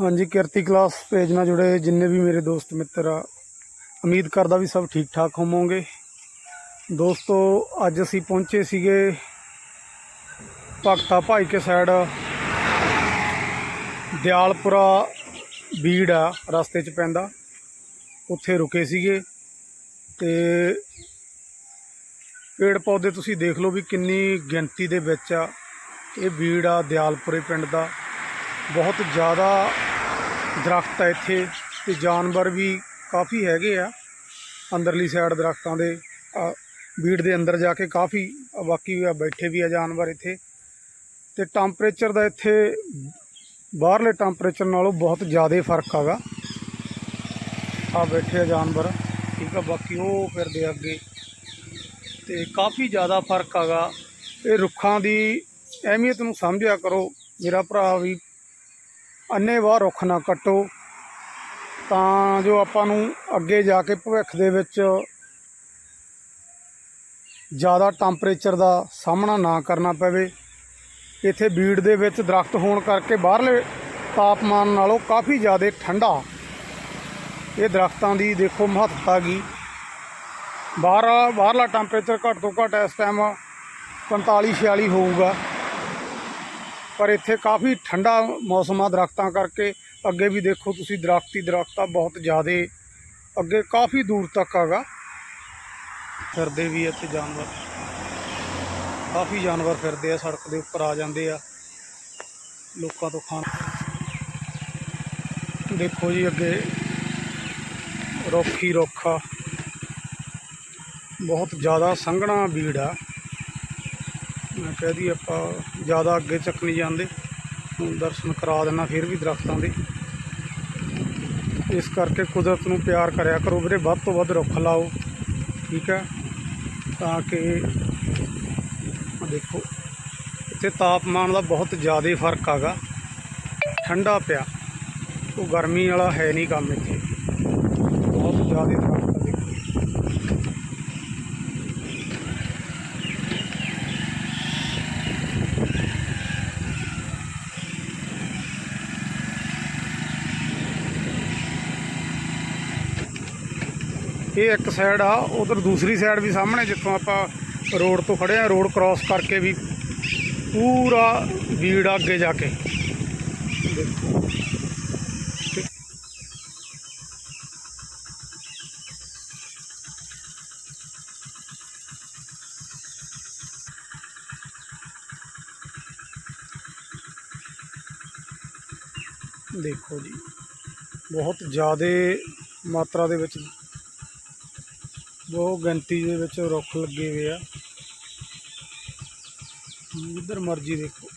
ਹਾਂਜੀ, ਕਿਰਤੀ class page ਨਾਲ ਜੁੜੇ ਜਿੰਨੇ ਵੀ ਮੇਰੇ ਦੋਸਤ ਮਿੱਤਰ ਆ, ਉਮੀਦ ਕਰਦਾ ਵੀ ਸਭ ਠੀਕ ਠਾਕ ਹੋਵੋਗੇ। ਦੋਸਤੋ, ਅੱਜ ਅਸੀਂ ਪਹੁੰਚੇ ਸੀਗੇ ਭਗਤਾ ਭਾਈ ਕੇ ਸਾਈਡ ਦਿਆਲਪੁਰਾ ਬੀੜ ਆ, ਰਸਤੇ 'ਚ ਪੈਂਦਾ। ਉੱਥੇ ਰੁਕੇ ਸੀਗੇ ਤੇ ਪੇੜ ਪੌਦੇ ਤੁਸੀਂ ਦੇਖ ਲਓ ਵੀ ਕਿੰਨੀ ਗਿਣਤੀ ਦੇ ਵਿੱਚ ਆ। ਇਹ ਬੀੜ ਆ ਦਿਆਲਪੁਰੇ ਪਿੰਡ ਦਾ। ਬਹੁਤ ਜ਼ਿਆਦਾ ਦਰਖਤ ਆ ਇੱਥੇ ਤੇ ਜਾਨਵਰ ਵੀ ਕਾਫੀ ਹੈਗੇ ਆ। ਅੰਦਰਲੀ ਸਾਈਡ ਦਰਖਤਾਂ ਦੇ ਬੀੜ ਦੇ ਅੰਦਰ ਜਾ ਕੇ ਕਾਫੀ ਬਾਕੀ ਵੀ ਆ ਬੈਠੇ ਵੀ ਆ ਜਾਨਵਰ ਇੱਥੇ। ਤੇ ਟੈਂਪਰੇਚਰ ਦਾ ਇੱਥੇ, ਬਾਹਰਲੇ ਟੈਂਪਰੇਚਰ ਨਾਲੋਂ ਬਹੁਤ ਜ਼ਿਆਦਾ ਫ਼ਰਕ ਹੈਗਾ। ਆ ਬੈਠੇ ਆ ਜਾਨਵਰ, ਠੀਕ ਆ, ਬਾਕੀ ਉਹ ਫਿਰਦੇ ਆ ਅੱਗੇ। ਤੇ ਕਾਫੀ ਜ਼ਿਆਦਾ ਫ਼ਰਕ ਹੈਗਾ। ਇਹ ਰੁੱਖਾਂ ਦੀ ਅਹਿਮੀਅਤ ਨੂੰ ਸਮਝਿਆ ਕਰੋ। ਮੇਰਾ ਭਰਾ ਵੀ ਅੰਨੇ ਵਾਹ ਰੁੱਖ ਨਾ ਕੱਟੋ। ਤਾਂ ਜੋ ਆਪਾਂ ਨੂੰ ਅੱਗੇ ਜਾ ਕੇ ਭਵਿੱਖ ਦੇ ਵਿੱਚ ਜ਼ਿਆਦਾ ਟੈਂਪਰੇਚਰ ਦਾ ਸਾਹਮਣਾ ਨਾ ਕਰਨਾ ਪਵੇ। ਇੱਥੇ ਬੀੜ ਦੇ ਵਿੱਚ ਦਰਖਤ ਹੋਣ ਕਰਕੇ ਬਾਹਰਲੇ ਤਾਪਮਾਨ ਨਾਲੋਂ ਕਾਫੀ ਜ਼ਿਆਦਾ ਠੰਡਾ ਇਹ ਦਰਖਤਾਂ ਦੀ ਦੇਖੋ ਮਹੱਤਤਾ ਗਈ ਬਾਹਰ ਬਾਹਰਲਾ ਟੈਂਪਰੇਚਰ ਘੱਟ ਤੋਂ ਘੱਟ ਇਸ ਟਾਈਮ 45 46 ਹੋਊਗਾ। ਪਰ ਇੱਥੇ ਕਾਫੀ ਠੰਡਾ ਮੌਸਮ ਆ ਦਰਖਤਾਂ ਕਰਕੇ। ਅੱਗੇ ਵੀ ਦੇਖੋ ਤੁਸੀਂ ਦਰਖਤ ਹੀ ਬਹੁਤ ਜ਼ਿਆਦੇ। ਅੱਗੇ ਕਾਫੀ ਦੂਰ ਤੱਕ ਹੈਗਾ। ਫਿਰਦੇ ਵੀ ਇੱਥੇ ਜਾਨਵਰ। ਕਾਫੀ ਜਾਨਵਰ ਫਿਰਦੇ ਆ, ਸੜਕ ਦੇ ਉੱਪਰ ਆ ਜਾਂਦੇ ਆ। ਲੋਕਾਂ ਤੋਂ ਖਾਣ। ਦੇਖੋ ਜੀ ਅੱਗੇ। ਰੁੱਖ ਹੀ ਰੁੱਖ ਆ। ਬਹੁਤ ਜ਼ਿਆਦਾ ਸੰਘਣਾ ਬੀੜ ਆ। ਮੈਂ ਕਹਿ ਕਹਦੀ ਆਪਾਂ ਜ਼ਿਆਦਾ ਅੱਗੇ ਚੱਕ ਨਹੀਂ ਜਾਂਦੇ। ਹੁਣ ਦਰਸ਼ਨ ਕਰਾ ਦੇਣਾ ਫਿਰ ਵੀ ਦਰਖਤਾਂ ਦੇ। ਇਸ ਕਰਕੇ ਕੁਦਰਤ ਨੂੰ ਪਿਆਰ ਕਰਿਆ ਕਰੋ ਵੀਰੇ, ਵੱਧ ਤੋਂ ਵੱਧ ਰੁੱਖ ਲਾਓ, ਠੀਕ ਹੈ, ਤਾਂ ਕਿ ਦੇਖੋ, ਇੱਥੇ ਤਾਪਮਾਨ ਦਾ ਬਹੁਤ ਜ਼ਿਆਦਾ ਫ਼ਰਕ ਹੈਗਾ। ਠੰਡਾ ਪਿਆ, ਉਹ ਗਰਮੀ ਵਾਲਾ ਹੈ ਨਹੀਂ ਕੰਮ ਇੱਥੇ। ਬਹੁਤ ਜ਼ਿਆਦਾ ਇਹ ਇੱਕ ਸਾਈਡ ਆ, ਉਧਰ ਦੂਸਰੀ ਸਾਈਡ ਵੀ ਸਾਹਮਣੇ, ਜਿੱਥੋਂ ਆਪਾਂ ਰੋਡ ਤੋਂ ਖੜੇ ਆ ਰੋਡ ਕ੍ਰਾਸ ਕਰਕੇ ਵੀ ਪੂਰਾ ਵੀੜ ਆ ਅੱਗੇ ਜਾ ਕੇ। ਦੇਖੋ ਜੀ, ਬਹੁਤ ਜ਼ਿਆਦਾ ਮਾਤਰਾ ਦੇ ਵਿੱਚ ਬਹੁਤ ਗਿਣਤੀ ਦੇ ਵਿੱਚ ਰੁੱਖ ਲੱਗੇ ਹੋਏ ਆ। ਜਿੱਧਰ ਮਰਜ਼ੀ ਦੇਖੋ।